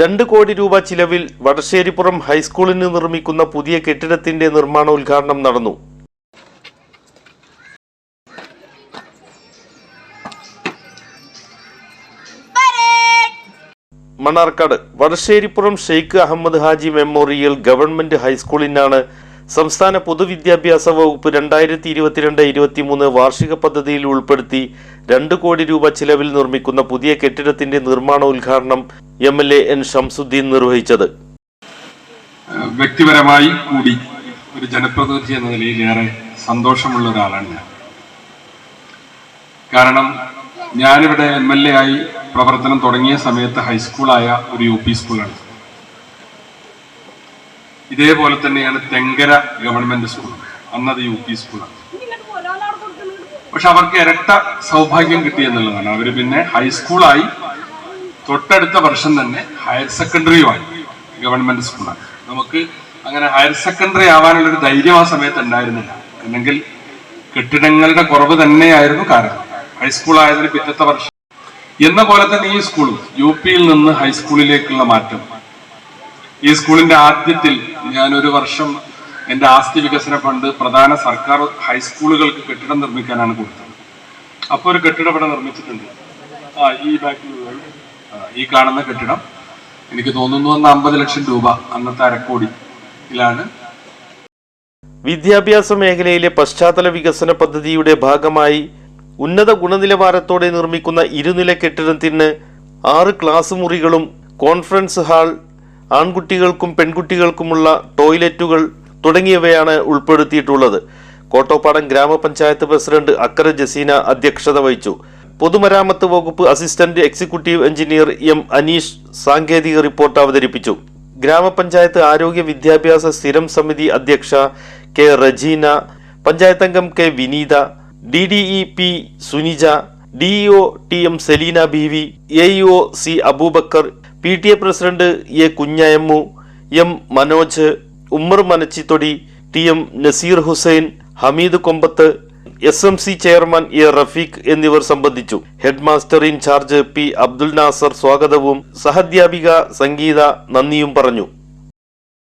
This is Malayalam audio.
രണ്ട് കോടി രൂപ ചിലവിൽ വടശ്ശേരിപ്പുറം ഹൈസ്കൂളിന് നിർമ്മിക്കുന്ന പുതിയ കെട്ടിടത്തിന്റെ നിർമ്മാണോദ്ഘാടനം നടന്നു. മണ്ണാർക്കാട് വടശ്ശേരിപ്പുറം ഷെയ്ഖ് അഹമ്മദ് ഹാജി മെമ്മോറിയൽ ഗവൺമെന്റ് ഹൈസ്കൂളിനാണ് സംസ്ഥാന പൊതുവിദ്യാഭ്യാസ വകുപ്പ് രണ്ടായിരത്തി ഇരുപത്തിരണ്ട് ഇരുപത്തിമൂന്ന് വാർഷിക പദ്ധതിയിൽ ഉൾപ്പെടുത്തി രണ്ട് കോടി രൂപ ചിലവിൽ നിർമ്മിക്കുന്ന പുതിയ കെട്ടിടത്തിന്റെ നിർമ്മാണ ഉദ്ഘാടനം M L A N Shamsudheen നിർവഹിച്ചത്. വ്യക്തിപരമായി കൂടി ഒരു ജനപ്രതിനിധി എന്ന നിലയിൽ ഏറെ സന്തോഷമുള്ള ഒരാളാണ് ഞാൻ. കാരണം ഞാനിവിടെ എം എൽ എ ആയി പ്രവർത്തനം തുടങ്ങിയ സമയത്ത് ഹൈസ്കൂളായ ഒരു യു പി സ്കൂളാണ്. ഇതേപോലെ തന്നെയാണ് തെങ്കര ഗവൺമെന്റ് സ്കൂൾ അന്നത് യു പി സ്കൂളാണ് പക്ഷെ അവർക്ക് ഇരട്ട സൗഭാഗ്യം കിട്ടി എന്നുള്ളതാണ് അവർ പിന്നെ ഹൈസ്കൂളായി തൊട്ടടുത്ത വർഷം തന്നെ ഹയർ സെക്കൻഡറിയുമായി ഗവൺമെന്റ് സ്കൂളാണ് നമുക്ക് അങ്ങനെ ഹയർ സെക്കൻഡറി ആവാനുള്ള ഒരു ധൈര്യം ആ സമയത്ത് ഉണ്ടായിരുന്നില്ല. അല്ലെങ്കിൽ കെട്ടിടങ്ങളുടെ കുറവ് തന്നെയായിരുന്നു കാരണം. ഹൈസ്കൂൾ ആയതിന് പിറ്റത്തെ വർഷം എന്ന പോലെ തന്നെ ഈ സ്കൂളും യു പിയിൽ നിന്ന് ഹൈസ്കൂളിലേക്കുള്ള മാറ്റം. ഈ സ്കൂളിന്റെ ആദ്യത്തിൽ ഞാൻ ഒരു വർഷം എന്റെ ആസ്തി വികസന ഫണ്ട് പ്രധാന സർക്കാർ ഹൈസ്കൂളുകൾക്ക് കെട്ടിടം നിർമ്മിക്കാനാണ് കൊടുത്തത്. അപ്പോൾ ഒരു കെട്ടിടം ഇവിടെ നിർമ്മിച്ചിട്ടുണ്ട്. ആ ഈ ബാക്കിൽ ഈ കാണുന്ന കെട്ടിടം എനിക്ക് തോന്നുന്നു അന്ന് അമ്പത് ലക്ഷം രൂപ അന്നത്തെ അരക്കോടിയിലാണ്. വിദ്യാഭ്യാസ മേഖലയിലെ പശ്ചാത്തല വികസന പദ്ധതിയുടെ ഭാഗമായി ഉന്നത ഗുണനിലവാരത്തോടെ നിർമ്മിക്കുന്ന ഇരുനില കെട്ടിടത്തിന് ആറ് ക്ലാസ് മുറികളും കോൺഫറൻസ് ഹാൾ ആൺകുട്ടികൾക്കും പെൺകുട്ടികൾക്കുമുള്ള ടോയ്ലറ്റുകൾ തുടങ്ങിയവയാണ് ഉൾപ്പെടുത്തിയിട്ടുള്ളത്. കോട്ടോപ്പാടം ഗ്രാമപഞ്ചായത്ത് പ്രസിഡന്റ് അക്കര ജസീന അധ്യക്ഷത വഹിച്ചു. പൊതുമരാമത്ത് വകുപ്പ് assistant executive engineer M Aneesh സാങ്കേതിക റിപ്പോർട്ട് അവതരിപ്പിച്ചു. ഗ്രാമപഞ്ചായത്ത് ആരോഗ്യ വിദ്യാഭ്യാസ സ്ഥിരം സമിതി അധ്യക്ഷ കെ റജീന പഞ്ചായത്ത് അംഗം K Vineetha D D E P Sunija DEO T M Selina Beevi A EO C Abubakar P T A president A Kunhayammu M Manoj Ummer Manachithodi T M Naseer Hussain Hameed Kombath S M C chairman A Rafeeq എന്നിവർ സംബന്ധിച്ചു. Head master incharge P Abdul Nasar സ്വാഗതവും സഹധ്യാപിക സംഗീത നന്ദിയും പറഞ്ഞു.